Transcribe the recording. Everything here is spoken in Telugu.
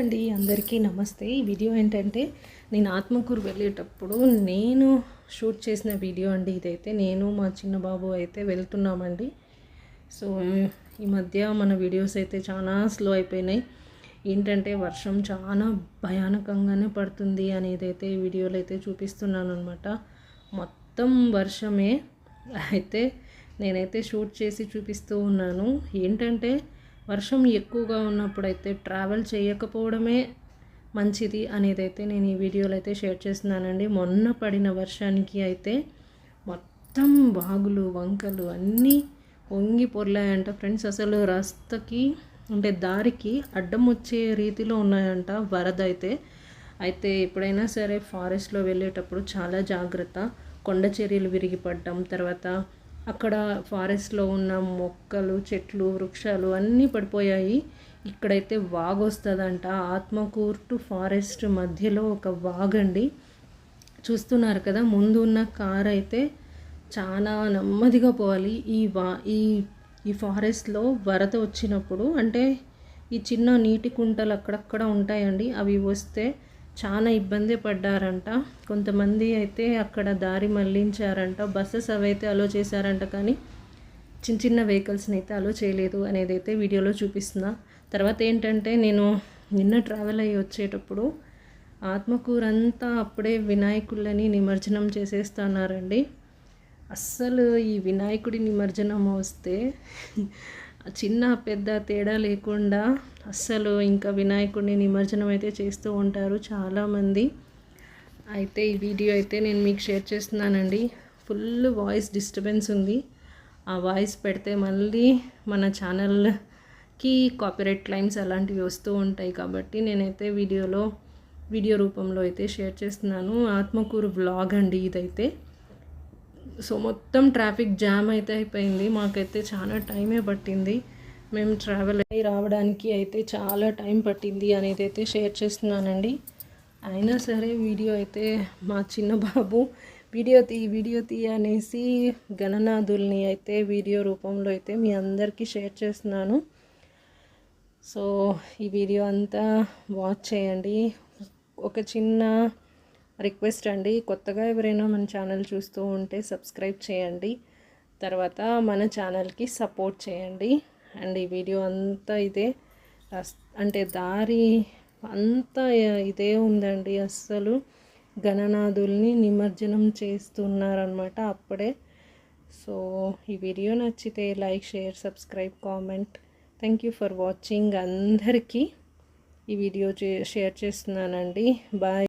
అండి అందరికీ నమస్తే. ఈ వీడియో ఏంటంటే నేను ఆత్మకూరు వెళ్ళేటప్పుడు నేను షూట్ చేసిన వీడియో అండి ఇదైతే. నేను మా చిన్న బాబు అయితే వెళ్తున్నామండి. సో ఈ మధ్య మన వీడియోస్ అయితే చాలా స్లో అయిపోయినాయి. ఏంటంటే వర్షం చాలా భయానకంగానే పడుతుంది అనేది అయితే ఈ వీడియోలో అయితే చూపిస్తున్నాను అనమాట మొత్తం వర్షమే. అయితే నేనైతే షూట్ చేసి చూపిస్తూ ఉన్నాను. ఏంటంటే వర్షం ఎక్కువగా ఉన్నప్పుడు అయితే ట్రావెల్ చేయకపోవడమే మంచిది అనేది అయితే నేను ఈ వీడియోలో అయితే షేర్ చేస్తున్నానండి. మొన్న పడిన వర్షానికి అయితే మొత్తం బాగులు వంకలు అన్నీ వంగి పొర్లాయంట. ఫ్రెండ్స్ అసలు రస్తకి అంటే దారికి అడ్డం వచ్చే రీతిలో ఉన్నాయంట వరద అయితే. అయితే ఎప్పుడైనా సరే ఫారెస్ట్లో వెళ్ళేటప్పుడు చాలా జాగ్రత్త. కొండ చర్యలు విరిగిపడడం తర్వాత అక్కడ ఫారెస్ట్లో ఉన్న మొక్కలు చెట్లు వృక్షాలు అన్నీ పడిపోయాయి. ఇక్కడైతే వాగు వస్తుందంట. ఆత్మకూరు టు ఫారెస్ట్ మధ్యలో ఒక వాగండి. చూస్తున్నారు కదా ముందు ఉన్న కార్ అయితే చాలా నెమ్మదిగా పోవాలి. ఈ వా ఈ ఈ ఫారెస్ట్లో వరద వచ్చినప్పుడు అంటే ఈ చిన్న నీటి కుంటలు అక్కడక్కడ ఉంటాయండి. అవి వస్తే చాలా ఇబ్బంది పడ్డారంట. కొంతమంది అయితే అక్కడ దారి మళ్ళించారంట బస్సెస్ అవైతే అలో చేశారంట కానీ చిన్న చిన్న వెహికల్స్ని అయితే అలో చేయలేదు అనేది అయితే వీడియోలో చూపిస్తున్నా. తర్వాత ఏంటంటే నేను నిన్న ట్రావెల్ అయ్యి వచ్చేటప్పుడు ఆత్మకూరంతా అప్పుడే వినాయకుళ్ళని నిమజ్జనం చేసేస్తున్నారండి. అస్సలు ఈ వినాయకుడి నిమజ్జనం వస్తే చిన్న పెద్ద తేడా లేకుండా అస్సలు ఇంకా వినాయకుడిని నిమజ్జనం అయితే చేస్తూ ఉంటారు చాలామంది. అయితే ఈ వీడియో అయితే నేను మీకు షేర్ చేస్తున్నానండి. ఫుల్ వాయిస్ డిస్టర్బెన్స్ ఉంది. ఆ వాయిస్ పెడితే మళ్ళీ మన ఛానల్కి కాపీరైట్ క్లైమ్స్ అలాంటివి వస్తూ ఉంటాయి కాబట్టి నేనైతే వీడియోలో వీడియో రూపంలో అయితే షేర్ చేస్తున్నాను. ఆత్మకూరు వ్లాగ్ అండి ఇదైతే. సో మొత్తం ట్రాఫిక్ జామ్ అయితే అయిపోయింది. మాకైతే చాలా టైమే పట్టింది. మేము ట్రావెల్ అయ్యి రావడానికి అయితే చాలా టైం పట్టింది అనేది అయితే షేర్ చేస్తున్నానండి. అయినా సరే వీడియో అయితే మా చిన్న బాబు వీడియో తీ వీడియో తీ అనేసి గణనాథుల్ని అయితే వీడియో రూపంలో అయితే మీ అందరికీ షేర్ చేస్తున్నాను. సో ఈ వీడియో అంతా వాచ్ చేయండి. ఒక చిన్న రిక్వెస్ట్ అండి. కొత్తగా ఎవరైనా మన ఛానల్ చూస్తూ ఉంటే సబ్స్క్రైబ్ చేయండి. తర్వాత మన ఛానల్కి సపోర్ట్ చేయండి. అండ్ ఈ వీడియో అంతా ఇదే. అంటే దారి అంతా ఇదే ఉందండి. అస్సలు గణనాథుల్ని నిమజ్జనం చేస్తున్నారనమాట అప్పుడే. సో ఈ వీడియో నచ్చితే like share subscribe comment. Thank you for watching అందరికీ. ఈ వీడియో షేర్ చేస్తున్నానండి. బాయ్.